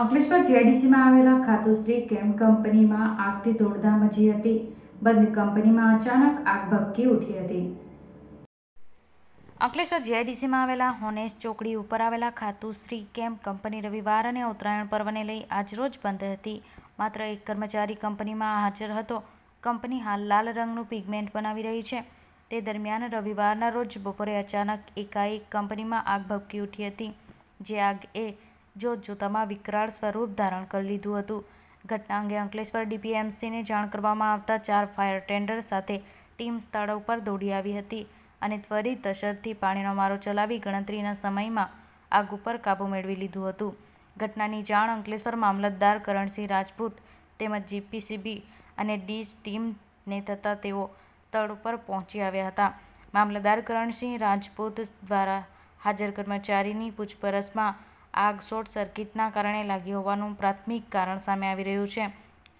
અંકલેશ્વર જીઆઈડીસીમાં આવેલા ખાતુશ્રી કેમ કંપનીમાં આગથી દોડધામ મચી હતી. બંધ કંપનીમાં અચાનક આગ ભભકી ઉઠી હતી. અંકલેશ્વર જીઆઈડીસીમાં આવેલા હોનેશ ચોકડી ઉપર આવેલા ખાતુશ્રી કેમ કંપની રવિવાર અને ઉત્તરાયણ પર્વને લઈ આજરોજ બંધ હતી. માત્ર એક કર્મચારી કંપનીમાં હાજર હતો. કંપની હાલ લાલ રંગનું પિગમેન્ટ બનાવી રહી છે. તે દરમિયાન રવિવારના રોજ બપોરે અચાનક એકાએક કંપનીમાં આગ ભભકી ઉઠી હતી. જે આગ એ જોત જોતામાં વિકરાળ સ્વરૂપ ધારણ કરી લીધું હતું. ઘટના અંગે અંકલેશ્વર ડીપીએમસીને જાણ કરવામાં આવતા ચાર ફાયર ટેન્ડર સાથે ટીમ સ્થળ ઉપર દોડી આવી હતી અને ત્વરિત અસરથી પાણીનો મારો ચલાવી ગણતરીના સમયમાં આગ ઉપર કાબૂ મેળવી લીધું હતું. ઘટનાની જાણ અંકલેશ્વર મામલતદાર કરણસિંહ રાજપૂત તેમજ જીપીસીબી અને ડીસ ટીમને થતાં તેઓ સ્થળ ઉપર પહોંચી આવ્યા હતા. મામલતદાર કરણસિંહ રાજપૂત દ્વારા હાજર કર્મચારીની પૂછપરછમાં આગ શોર્ટ સર્કિટના કારણે લાગી હોવાનું પ્રાથમિક કારણ સામે આવી રહ્યું છે.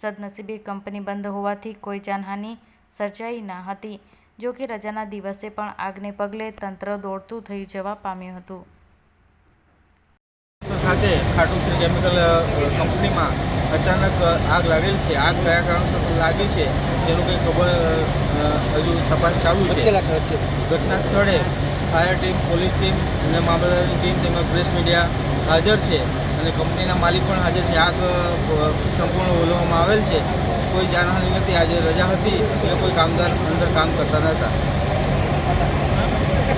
સદનસીબે કંપની બંધ હોવાથી કોઈ જાનહાનિ સર્જાઈ ન હતી જો કે રજાના દિવસે પણ આગને પગલે તંત્ર દોડતું થઈ જવા પામ્યું હતું. ખાતે ખાટુશ્રી કેમિકલ કંપનીમાં અચાનક આગ લાગેલ છે. આગ કયા કારણસર લાગી છે તેનું કંઈ ખબર હજુ તપાસ ચાલુ છે. ઘટના સ્થળે ફાયર ટીમ પોલીસ ટીમ અને મામલતદારની ટીમ તેમજ પ્રેસ મીડિયા હાજર છે અને કંપનીના માલિક પણ હાજર છે. આગ સંપૂર્ણ ઓલવામાં આવેલ છે. કોઈ જાનહાનિ નથી. આજે રજા હતી, એટલે કોઈ કામદાર અંદર કામ કરતા નહોતા.